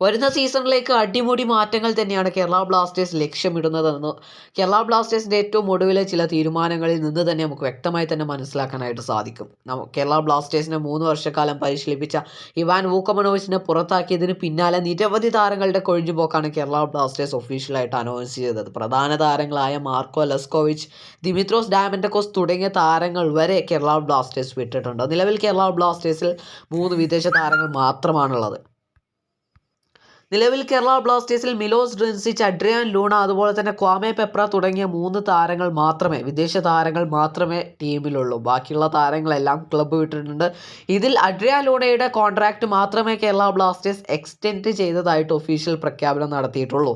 വരുന്ന സീസണിലേക്ക് അടിമുടി മാറ്റങ്ങൾ തന്നെയാണ് കേരള ബ്ലാസ്റ്റേഴ്സ് ലക്ഷ്യമിടുന്നതെന്ന്. കേരള ബ്ലാസ്റ്റേഴ്സിന്റെ ഏറ്റവും ഒടുവിലെ ചില തീരുമാനങ്ങളിൽ നിന്ന് തന്നെ നമുക്ക് വ്യക്തമായി തന്നെ മനസ്സിലാക്കാനായിട്ട് സാധിക്കും. കേരള ബ്ലാസ്റ്റേഴ്സിനെ മൂന്ന് വർഷക്കാലം പരിശീലിപ്പിച്ച ഇവാൻ വൂക്കമനോവിച്ചിനെ പുറത്താക്കിയതിന് പിന്നാലെ നിരവധി താരങ്ങളുടെ കൊഴിഞ്ഞുപോക്കാണ് കേരള ബ്ലാസ്റ്റേഴ്സ് ഒഫീഷ്യലായിട്ട് അനൗൺസ് ചെയ്തത്. പ്രധാന താരങ്ങളായ മാർക്കോ ലെസ്കോവിച്ച് ദിമിത്രോസ് ഡാമൻഡക്കോസ് തുടങ്ങിയ താരങ്ങൾ വരെ കേരള ബ്ലാസ്റ്റേഴ്സ് വിട്ടിട്ടുണ്ട്. നിലവിൽ കേരള ബ്ലാസ്റ്റേഴ്സിൽ മൂന്ന് വിദേശ താരങ്ങൾ മാത്രമാണുള്ളത്. നിലവിൽ കേരള ബ്ലാസ്റ്റേഴ്സിൽ മിലോസ് ഡ്രിൻസിച്ച് അഡ്രിയാൻ ലൂണ അതുപോലെ തന്നെ ക്വാമെ പെപ്ര തുടങ്ങിയ മൂന്ന് താരങ്ങൾ മാത്രമേ വിദേശ താരങ്ങൾ മാത്രമേ ടീമിലുള്ളൂ. ബാക്കിയുള്ള താരങ്ങളെല്ലാം ക്ലബ്ബ് വിട്ടിട്ടുണ്ട്. ഇതിൽ അഡ്രിയാൻ ലൂണയുടെ കോൺട്രാക്റ്റ് മാത്രമേ കേരള ബ്ലാസ്റ്റേഴ്സ് എക്സ്റ്റെൻഡ് ചെയ്തതായിട്ട് ഒഫീഷ്യൽ പ്രഖ്യാപനം നടത്തിയിട്ടുള്ളൂ.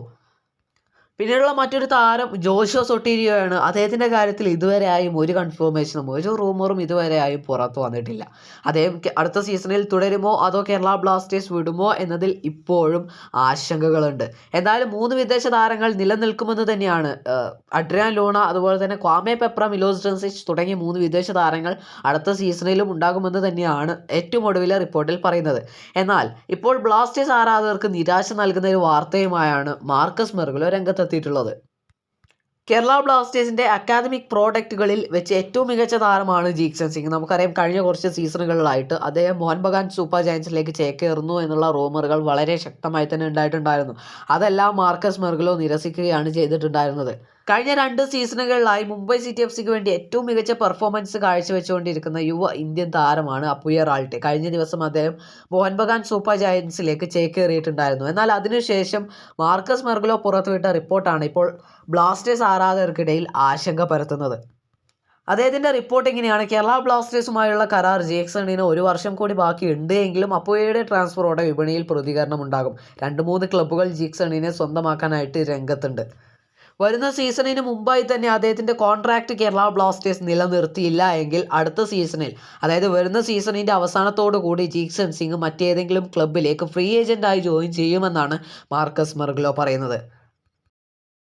പിന്നീടുള്ള മറ്റൊരു താരം ജോഷോ സൊട്ടീരിയോയാണ്. അദ്ദേഹത്തിന്റെ കാര്യത്തിൽ ഇതുവരെ ഇതുവരെയായും ഒരു കൺഫേമേഷനും ഒരു റൂമറും ഇതുവരെ ഇതുവരെയായും പുറത്തു വന്നിട്ടില്ല. അദ്ദേഹം അടുത്ത സീസണിൽ തുടരുമോ? അതോ കേരള ബ്ലാസ്റ്റേഴ്സ് വിടുമോ എന്നതിൽ ഇപ്പോഴും ആശങ്കകളുണ്ട്. എന്തായാലും മൂന്ന് വിദേശ താരങ്ങൾ നിലനിൽക്കുമെന്ന് തന്നെയാണ് അഡ്രിയാൻ ലൂണ അതുപോലെ തന്നെ ക്വാമെ പെപ്ര മിലോസ് ഡ്രൻസിച്ച് തുടങ്ങിയ മൂന്ന് വിദേശ താരങ്ങൾ അടുത്ത സീസണിലും ഉണ്ടാകുമെന്ന് തന്നെയാണ് ഏറ്റവും ഒടുവിലെ റിപ്പോർട്ടിൽ പറയുന്നത്. എന്നാൽ ഇപ്പോൾ ബ്ലാസ്റ്റേഴ്സ് ആരാധകർക്ക് നിരാശ നൽകുന്ന ഒരു വാർത്തയുമായാണ് മാർക്കസ് മെർഗുലോ രംഗത്തെത്തിയിട്ടുള്ളത് കേരള ബ്ലാസ്റ്റേഴ്സിന്റെ അക്കാദമിക് പ്രോഡക്റ്റുകളിൽ വെച്ച് ഏറ്റവും മികച്ച താരമാണ് ജീക്സൺ സിംഗ്. നമുക്കറിയാം കഴിഞ്ഞ കുറച്ച് സീസണുകളിലായിട്ട് അദ്ദേഹം മോഹൻ ബഗാൻ സൂപ്പർ ജയൻസിലേക്ക് ചേക്കേറുന്നു എന്നുള്ള റൂമറുകൾ വളരെ ശക്തമായി തന്നെ ഉണ്ടായിട്ടുണ്ടായിരുന്നു. അതെല്ലാം മാർക്കസ് മെർഗലോ നിരസിക്കുകയാണ് ചെയ്തിട്ടുണ്ടായിരുന്നത്. കഴിഞ്ഞ രണ്ട് സീസണുകളിലായി മുംബൈ സിറ്റി എഫ് സിക്ക് വേണ്ടി ഏറ്റവും മികച്ച പെർഫോമൻസ് കാഴ്ചവെച്ചുകൊണ്ടിരിക്കുന്ന യുവ ഇന്ത്യൻ താരമാണ് അപ്പുയ റാൾട്ടെ. കഴിഞ്ഞ ദിവസം അദ്ദേഹം മോഹൻ ബഗാൻ സൂപ്പർ ജയൻസിലേക്ക് ചേക്കേറിയിട്ടുണ്ടായിരുന്നു. എന്നാൽ അതിനുശേഷം മാർക്കസ് മെർഗുലോ പുറത്തുവിട്ട റിപ്പോർട്ടാണ് ഇപ്പോൾ ബ്ലാസ്റ്റേഴ്സ് ആരാധകർക്കിടയിൽ ആശങ്ക പരത്തുന്നത്. അദ്ദേഹത്തിന്റെ റിപ്പോർട്ട് ഇങ്ങനെയാണ്. കേരള ബ്ലാസ്റ്റേഴ്സുമായുള്ള കരാർ ജേക്സണിന് ഒരു വർഷം കൂടി ബാക്കിയുണ്ട് എങ്കിലും അപ്പോയയുടെ ട്രാൻസ്ഫറോടെ വിപണിയിൽ പ്രതികരണം ഉണ്ടാകും രണ്ട് മൂന്ന് ക്ലബ്ബുകൾ ജീക്സണിനെ സ്വന്തമാക്കാനായിട്ട് രംഗത്തുണ്ട്. വരുന്ന സീസണിന് മുമ്പായി തന്നെ അദ്ദേഹത്തിന്റെ കോൺട്രാക്റ്റ് കേരള ബ്ലാസ്റ്റേഴ്സ് നിലനിർത്തിയില്ല എങ്കിൽ അടുത്ത സീസണിൽ അതായത് വരുന്ന സീസണിന്റെ അവസാനത്തോടു കൂടി ജീക്സൺ സിംഗ് മറ്റേതെങ്കിലും ക്ലബിലേക്ക് ഫ്രീ ഏജന്റായി ജോയിൻ ചെയ്യുമെന്നാണ് മാർക്കസ് മെർഗ്ലോ പറയുന്നത്.